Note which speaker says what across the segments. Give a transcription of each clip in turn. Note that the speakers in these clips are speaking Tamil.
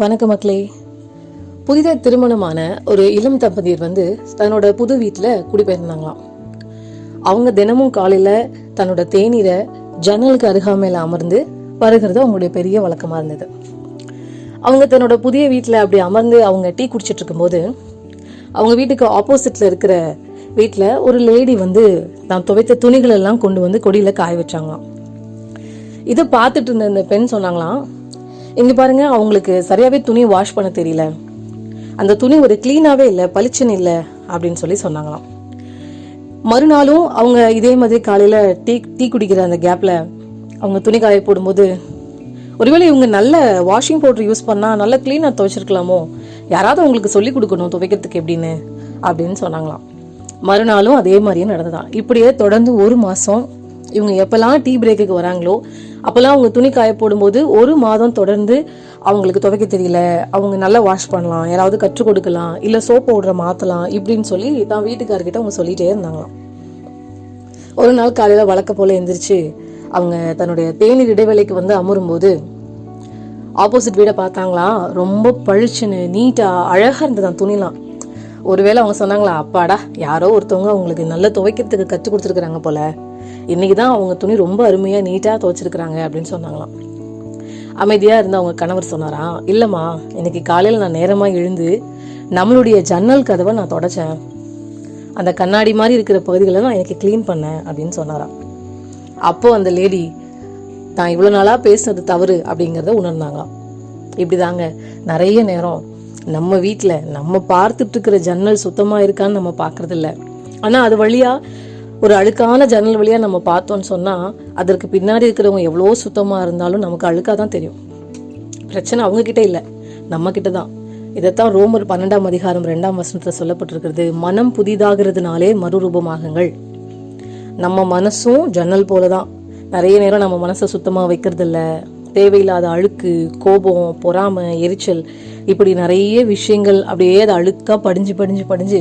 Speaker 1: வணக்கம் மக்களே. புதிதாக திருமணமான ஒரு இளம் தம்பதியர் வந்து தன்னோட புது வீட்டில் குடிபெயர்ந்தாங்களாம். அவங்க தினமும் காலையில் தன்னோட தேநீரை ஜன்னலுக்கு அருகாமையில் அமர்ந்து வருகிறது அவங்களுடைய பெரிய வழக்கமாக இருந்தது. அவங்க தன்னோட புதிய வீட்டில் அப்படி அமர்ந்து அவங்க டீ குடிச்சிட்டு இருக்கும்போது அவங்க வீட்டுக்கு ஆப்போசிட்டில் இருக்கிற வீட்டில் ஒரு லேடி வந்து தான் துவைத்த துணிகள் எல்லாம் கொண்டு வந்து கொடியில் காய வச்சாங்களாம். இதை பார்த்துட்டு இருந்த இந்த பெண் சொன்னாங்களாம் இங்க பாருங்க அவங்களுக்கு சரியாவே துணி வாஷ் பண்ண தெரியல. அந்த துணி ஒரு கிளீனாவே இல்லை பளிச்சுன்னு இல்லை அப்படின்னு சொல்லி சொன்னாங்களாம். மறுநாளும் அவங்க இதே மாதிரி காலையில டீ டீ குடிக்கிற அந்த கேப்ல அவங்க துணி காய போடும்போது ஒருவேளை இவங்க நல்ல வாஷிங் பவுடர் யூஸ் பண்ணா நல்ல க்ளீனாக துவைச்சிருக்கலாமோ? யாராவது அவங்களுக்கு சொல்லி கொடுக்கணும் துவைக்கிறதுக்கு எப்படின்னு? அப்படின்னு சொன்னாங்களாம். மறுநாளும் அதே மாதிரியே நடந்ததான் இப்படியே தொடர்ந்து ஒரு மாசம் இவங்க எப்பெல்லாம் டீ பிரேக்குக்கு வராங்களோ அப்போல்லாம் அவங்க துணி காய போடும்போது ஒரு மாதம் தொடர்ந்து அவங்களுக்கு துவைக்க தெரியல. அவங்க நல்லா வாஷ் பண்ணலாம். யாராவது கற்றுக் கொடுக்கலாம். இல்லை சோப் பவுடரை மாற்றலாம் இப்படின்னு சொல்லி தான் வீட்டுக்காரர்கிட்ட அவங்க சொல்லிட்டே இருந்தாங்களாம். ஒரு நாள் காலையில் வழக்க போல எந்திரிச்சு அவங்க தன்னுடைய தேநீர் இடைவேளைக்கு வந்து அமரும்போது ஆப்போசிட் வீடை பார்த்தாங்களா ரொம்ப பழிச்சுன்னு நீட்டாக அழகாக இருந்தது துணிலாம். ஒருவேளை அவங்க சொன்னாங்களா அப்பாடா யாரோ ஒருத்தவங்க அவங்களுக்கு நல்ல துவைக்கிறதுக்கு கற்றுக் கொடுத்துருக்குறாங்க போல. இன்னைக்கு தான் அவங்க துணி ரொம்ப அருமையாக நீட்டாக துவைச்சிருக்கிறாங்க அப்படின்னு சொன்னாங்களாம். அமைதியாக இருந்த அவங்க கணவர் சொன்னாராம் இல்லைம்மா இன்னைக்கு காலையில் நான் நேரமாக எழுந்து நம்மளுடைய ஜன்னல் கதவை நான் தொடச்சேன். அந்த கண்ணாடி மாதிரி இருக்கிற பகுதிகளை நான் எனக்கு க்ளீன் பண்ணேன் அப்படின்னு சொன்னாராம். அப்போ அந்த லேடி தான் இவ்வளோ நாளாக பேசுனது தவறு அப்படிங்கிறத உணர்ந்தாங்களாம். இப்படிதாங்க நிறைய நேரம் நம்ம வீட்டில் நம்ம பார்த்துட்டு இருக்கிற ஜன்னல் சுத்தமாக இருக்கான்னு நம்ம பார்க்கறதில்ல. ஆனால் அது வழியாக ஒரு அழுக்கான ஜன்னல் வழியாக நம்ம பார்த்தோம்னு சொன்னால் அதற்கு பின்னாடி இருக்கிறவங்க எவ்வளோ சுத்தமாக இருந்தாலும் நமக்கு அழுக்காக தான் தெரியும். பிரச்சனை அவங்கக்கிட்ட இல்லை. நம்மக்கிட்ட தான். இதைத்தான் ரோமர் பன்னெண்டாம் அதிகாரம் ரெண்டாம் வசனத்தில் சொல்லப்பட்டிருக்கிறது. மனம் புதிதாகிறதுனாலே மறுரூபமாகுங்கள். நம்ம மனசும் ஜன்னல் போல தான் நிறைய நேரம் நம்ம மனசை சுத்தமாக வைக்கிறது இல்லை தேவையில்லாத அழுக்கு கோபம் பொறாமை எரிச்சல் இப்படி நிறைய விஷயங்கள் அப்படியே அதை அழுக்காக படிஞ்சு படிஞ்சு படிஞ்சு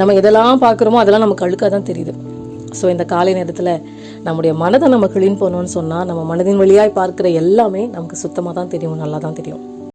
Speaker 1: நம்ம எதெல்லாம் பார்க்குறோமோ அதெல்லாம் நமக்கு அழுக்காக தான் தெரியுது. ஸோ இந்த காலை நேரத்தில் நம்முடைய மனதை நம்ம கிளீன் பண்ணோன்னு சொன்னால் நம்ம மனதின் வழியாய் பார்க்குற எல்லாமே நமக்கு சுத்தமாக தான் தெரியும் நல்லா தான் தெரியும்.